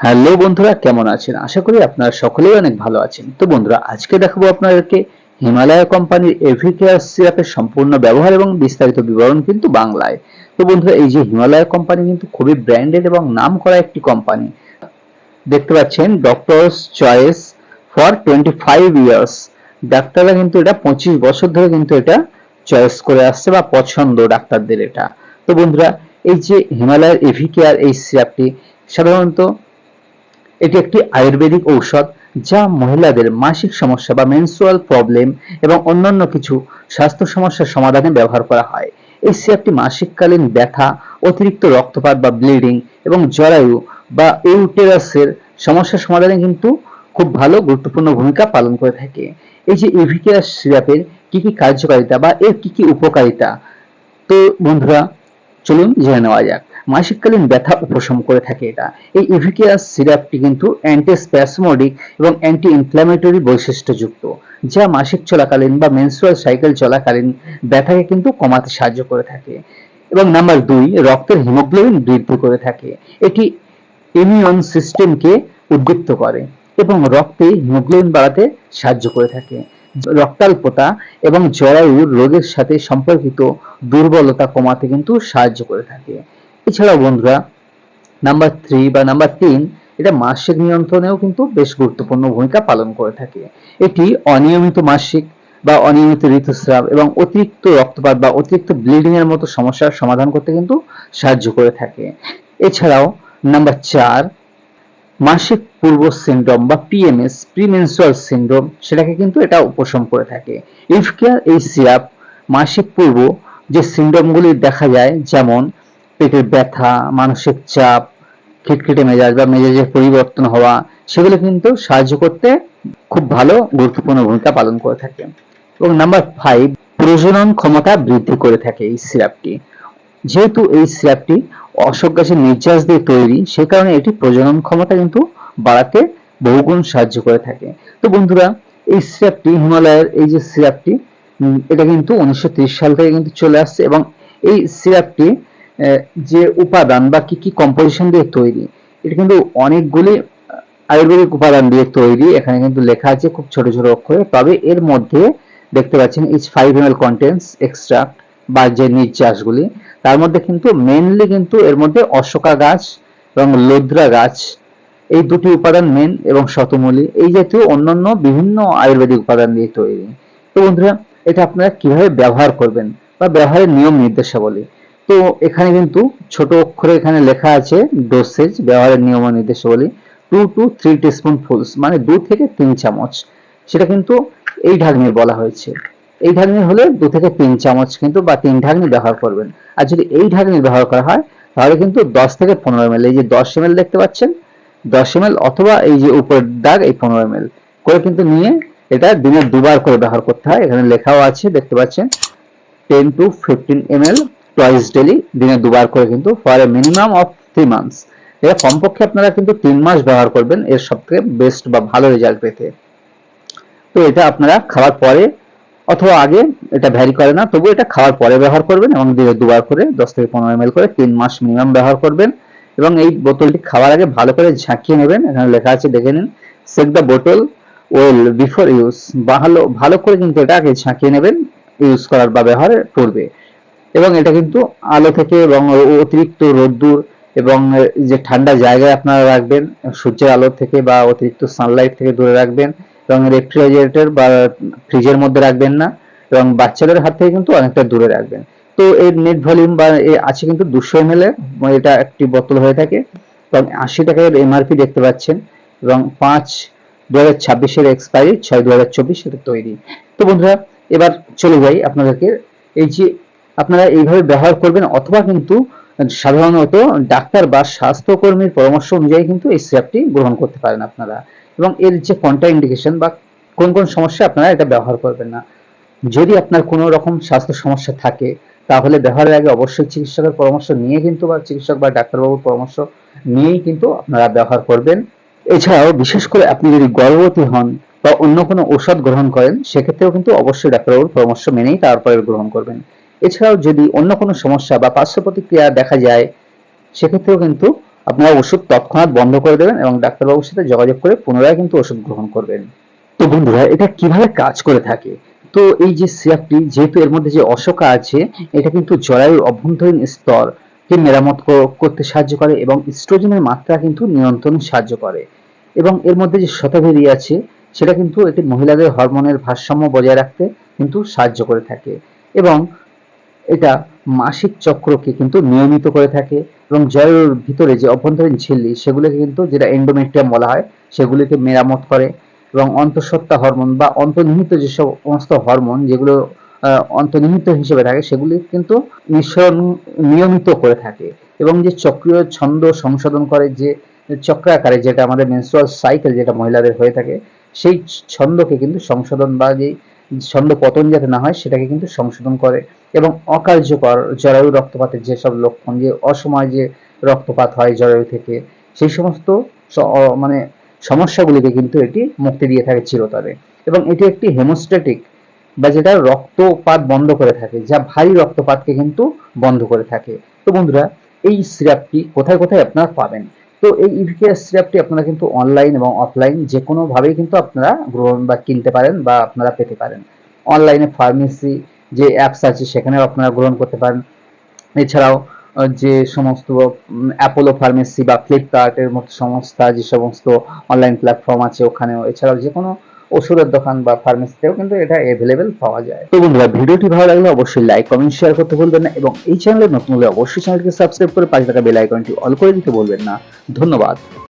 Hello বন্ধুরা, কেমন আছেন? আশা করি আপনারা সকলেই অনেক ভালো আছেন। তো বন্ধুরা, আজকে দেখাবো আপনাদেরকে হিমালয় কোম্পানির এভিকেয়ার সিরাপের সম্পূর্ণ ব্যবহার এবং বিস্তারিত বিবরণ কিন্তু বাংলায়। তো বন্ধুরা, এই যে হিমালয় কোম্পানি কিন্তু খুবই ব্র্যান্ডেড এবং নাম করা একটি কোম্পানি। দেখতে পাচ্ছেন, doctor's choice for twenty five years ডাক্তাররা কিন্তু এটা পঁচিশ বছর ধরে কিন্তু এটা চয়েস করে আসছে বা পছন্দ ডাক্তারদের এটা। তো বন্ধুরা, এই যে হিমালয়ের এভি কেয়ার এই সিরাপটি, সাধারণত এটি একটি আয়ুর্বেদিক ঔষধ যা মহিলাদের মাসিক সমস্যা বা মেনসুয়াল প্রবলেম এবং অন্যান্য কিছু স্বাস্থ্য সমস্যার সমাধানে ব্যবহার করা হয়। এই সিরাপটি মাসিককালীন ব্যথা, অতিরিক্ত রক্তপাত বা ব্লিডিং এবং জরায়ু বা ইউটেরাসের সমস্যার সমাধানে কিন্তু খুব ভালো গুরুত্বপূর্ণ ভূমিকা পালন করে থাকে। এই যে এভিকেয়ার সিরাপের কি কি কার্যকারিতা বা এর কি কি উপকারিতা? তো বন্ধুরা, চলুন জেনে নেওয়া যাক। মাসিককালীন ব্যথা উপশম করে থাকে এটা। এই ইভিকিয়াস সিরাপটি কিন্তু অ্যান্টিস্প্যাসমোডিক এবং অ্যান্টি ইনফ্ল্যামেটরি বৈশিষ্ট্যযুক্ত, যা মাসিক চলাকালীন বা মেনস্ট্রুয়াল সাইকেল চলাকালীন ব্যথাকে কিন্তু কমাতে সাহায্য করে থাকে। এবং নাম্বার দুই, রক্তের হিমোগ্লোবিন বৃদ্ধি করে থাকে। এটি ইমিউন সিস্টেমকে উদ্দীপ্ত করে এবং রক্তে হিমোগ্লোবিন বাড়াতে সাহায্য করে থাকে। রক্তাল্পতা এবং জরায়ুর রোগের সাথে সম্পর্কিত দুর্বলতা কমাতে কিন্তু সাহায্য করে থাকে। এছাড়াও বন্ধুরা নাম্বার থ্রি বা নাম্বার তিন, এটা মাসিক নিয়ন্ত্রণেও কিন্তু বেশ গুরুত্বপূর্ণ ভূমিকা পালন করে থাকে। এটি অনিয়মিত মাসিক বা অনিয়মিত ঋতুস্রাব এবং অতিরিক্ত রক্তপাত বা অতিরিক্ত ব্লিডিং এর মতো সমস্যার সমাধান করতে কিন্তু সাহায্য করে থাকে। এছাড়াও নাম্বার চার, মাসিক পূর্ব সিন্ড্রোম বা পিএমএস প্রিমেনস্ট্রুয়াল সিন্ড্রোম সেটাকে কিন্তু এটা উপশম করে থাকে। ইফকেয়ার এই সিরাপ মাসিক পূর্ব যে সিন্ড্রোমগুলি দেখা যায়, যেমন পেটের ব্যথা, মানসিক চাপ, খিটখিটে মেজাজ বা মেজাজের পরিবর্তন হওয়া, সেগুলো কিন্তু সাহায্য করতে খুব ভালো গুরুত্বপূর্ণ ভূমিকা পালন করে থাকে। এবং নাম্বার ফাইভ প্রজনন ক্ষমতা বৃদ্ধি করে থাকে এই সিরাপটি। যেহেতু এই সিরাপটি অশোক গাছের নির্যাস দিয়ে তৈরি, সে কারণে এটি প্রজনন ক্ষমতা কিন্তু বাড়াতে বহুগুণ সাহায্য করে থাকে। তো বন্ধুরা, এই সিরাপটি, হিমালয়ের এই যে সিরাপটি এটা কিন্তু উনিশশো সাল থেকে কিন্তু চলে আসছে এবং এই সিরাপটি যে উপাদান বা কি কি কম্পোজিশন দিয়ে তৈরি, এটা কিন্তু অনেকগুলি আয়ুর্বেদিক উপাদান দিয়ে তৈরি। এখানে কিন্তু লেখা আছে খুব ছোট ছোট অক্ষরে। তবে এর মধ্যে দেখতে পাচ্ছেন each five M L contents extract বা যে নির্যাসগুলি তার মধ্যে কিন্তু মেনলি কিন্তু এর মধ্যে অশোকা গাছ এবং লোদ্রা গাছ, এই দুটি উপাদান মেন এবং শতমূলী। এই জাতীয় অন্যান্য বিভিন্ন আয়ুর্বেদিক উপাদান দিয়ে তৈরি। তো বন্ধুরা, এটা আপনারা কীভাবে ব্যবহার করবেন বা ব্যবহারের নিয়ম নির্দেশাবলী? তো এখানে কিন্তু ছোট অক্ষরে এখানে লেখা আছে ডোসেজ ব্যবহারের নিয়ম নির্দেশাবলী two to three teaspoon fuls মানে দু থেকে তিন চামচ। সেটা কিন্তু এই ঢাকনি বলা হয়েছে। এই ঢাকনি হলে দু থেকে তিন চামচ কিন্তু বা তিন ঢাকনি ব্যবহার করবেন। আর যদি এই ঢাকনি ব্যবহার করা হয়, তাহলে কিন্তু দশ থেকে পনেরো এম এই যে দশ এম দেখতে পাচ্ছেন, দশ এম অথবা এই যে উপরের দাগ, এই পনেরো এম করে কিন্তু নিয়ে এটা দিনে দুবার করে ব্যবহার করতে হয়। এখানে লেখাও আছে, দেখতে পাচ্ছেন ten to fifteen M twice daily দিনে দুবার করে কিন্তু for a minimum of three months এটা কমপক্ষে আপনারা কিন্তু তিন মাস ব্যবহার করবেন, এর সবথেকে বেস্ট বা ভালো রেজাল্ট পেতে। তো এটা আপনারা খাওয়ার পরে, অথবা আগে এটা ভ্যারি করে না তবু এটা খাওয়ার পরে ব্যবহার করবেন এবং দিনে দুবার করে, দশ থেকে পনেরো এম করে তিন মাস মিনিমাম ব্যবহার করবেন। এবং এই বোতলটি খাওয়ার আগে ভালো করে ঝাঁকিয়ে নেবেন, এখানে লেখা আছে, দেখে নিন সেক দ্য বোতল ওয়েল বিফোর ইউজ ভালো ভালো করে কিন্তু এটা আগে ঝাঁকিয়ে নেবেন ইউজ করার বা ব্যবহারের পূর্বে। এবং এটা কিন্তু আলো থেকে এবং অতিরিক্ত রোদ্দুর এবং যে ঠান্ডা জায়গায় আপনারা রাখবেন, সূর্যের আলো থেকে বা অতিরিক্ত সানলাইট থেকে দূরে রাখবেন এবং রেফ্রিজারেটর বা ফ্রিজের মধ্যে রাখবেন না এবং বাচ্চাদের হাত থেকে কিন্তু অনেকটা দূরে রাখবেন। তো এর নেট ভলিউম বা আছে কিন্তু দুশো এম এর এটা একটি বোতল হয়ে থাকে এবং আশি টাকার এমআরপি দেখতে পাচ্ছেন এবং পাঁচ দু হাজার ছাব্বিশের এক্সপায়ারি ছয় দু হাজার চব্বিশ এটা তৈরি। তো বন্ধুরা, এবার চলে যাই আপনাদেরকে। এই যে আপনারা এইভাবে ব্যবহার করবেন অথবা কিন্তু সাধারণত ডাক্তার বা স্বাস্থ্যকর্মীর পরামর্শ অনুযায়ী কিন্তু এই সিরাপটি গ্রহণ করতে পারেন আপনারা। এবং এর যে কন্ট্রা ইন্ডিকেশন বা কোন কোন সমস্যা আপনারা এটা ব্যবহার করবেন না। যদি আপনার কোনো রকম স্বাস্থ্য সমস্যা থাকে, তাহলে ব্যবহারের আগে অবশ্যই চিকিৎসকের পরামর্শ নিয়ে কিন্তু বা চিকিৎসক বা ডাক্তারবাবুর পরামর্শ নিয়েই কিন্তু আপনারা ব্যবহার করবেন। এছাড়াও বিশেষ করে আপনি যদি গর্ভবতী হন বা অন্য কোনো ঔষধ গ্রহণ করেন, সেক্ষেত্রেও কিন্তু অবশ্যই ডাক্তারবাবুর পরামর্শ মেনেই তারপরে গ্রহণ করবেন। এছাড়াও যদি অন্য কোনো সমস্যা বা পার্শ্ব প্রতিক্রিয়া দেখা যায়, সেক্ষেত্রেও কিন্তু আপনারা ওষুধ তৎক্ষণাৎ বন্ধ করে দেবেন এবং ডাক্তারবাবুর সাথে যোগাযোগ করে পুনরায় কিন্তু ওষুধ গ্রহণ করবেন। তো বন্ধুরা, এটা কীভাবে কাজ করে থাকে? তো এই যে সিরাপটি, যেহেতু এর মধ্যে যে অশোকা আছে, এটা কিন্তু জরায়ুর অভ্যন্তরীণ স্তরকে মেরামত করতে সাহায্য করে এবং স্ট্রোজেনের মাত্রা কিন্তু নিয়ন্ত্রণে সাহায্য করে। এবং এর মধ্যে যে শতভেরি আছে, সেটা কিন্তু এটি মহিলাদের হরমোনের ভারসাম্য বজায় রাখতে কিন্তু সাহায্য করে থাকে। এবং মাসিক চক্রকে কিন্তু নিয়মিত করে থাকে এবং জরায়ুর ভিতরে যে অভ্যন্তরীণ ঝিল্লি, সেগুলোকে কিন্তু যেটা এন্ডোমেট্রিয়াম বলা হয়, সেগুলিকে মেরামত করে এবং অন্তঃসত্ত্বা হরমোন বা অন্তর্নিহিত যে সমস্ত হরমোন যেগুলো অন্তর্নিহিত হিসেবে থাকে, সেগুলি কিন্তু নিঃসরণ নিয়মিত করে থাকে এবং যে চক্রীয় ছন্দ সংশোধন করে, যে চক্রাকারে যেটা আমাদের মেনস্ট্রুয়াল সাইকেল যেটা মহিলাদের হয়ে থাকে, সেই ছন্দকে কিন্তু সংশোধন বা যে ছন্দ পতন যাতে না হয়, সেটাকে কিন্তু সংশোধন করে এবং অকার্যকর জরায়ু রক্তপাতের যেসব লক্ষণ, যে অসময় যে রক্তপাত হয় জরায়ু থেকে, সেই সমস্ত মানে সমস্যাগুলিকে কিন্তু এটি মুক্তি দিয়ে থাকে চিরতরে। এবং এটি একটি হেমোস্ট্যাটিক বা যেটা রক্তপাত বন্ধ করে থাকে, যা ভারী রক্তপাতকে কিন্তু বন্ধ করে থাকে। তো বন্ধুরা, এই সিরাপটি কোথায় কোথায় আপনারা পাবেন? তো এই ইভিকেয়ার সিরাপটি আপনারা কিন্তু অনলাইন এবং অফলাইন যে কোনো ভাবেই কিন্তু আপনারা গ্রহণ বা কিনতে পারেন বা আপনারা পেতে পারেন। অনলাইনে ফার্মেসি যে অ্যাপস আছে, সেখানেও আপনারা গ্রহণ করতে পারেন। এছাড়াও যে সমস্ত অ্যাপোলো ফার্মেসি বা ফ্লিপকার্টের মতো সংস্থা, যে সমস্ত অনলাইন প্ল্যাটফর্ম আছে ওখানেও। এছাড়াও যে কোনো ওষুধের দোকান বা ফার্মেসিতেও কিন্তু এটা অ্যাভেলেবেল পাওয়া যায়। তো বন্ধুরা, ভিডিওটি ভালো লাগলে অবশ্যই লাইক কমেন্ট শেয়ার করতে ভুলবেন না এবং এই চ্যানেলে নতুন হলে অবশ্যই চ্যানেলটিকে সাবস্ক্রাইব করে পাশে থাকা বেল আইকনটি অল করে দিতে বলবেন না। ধন্যবাদ।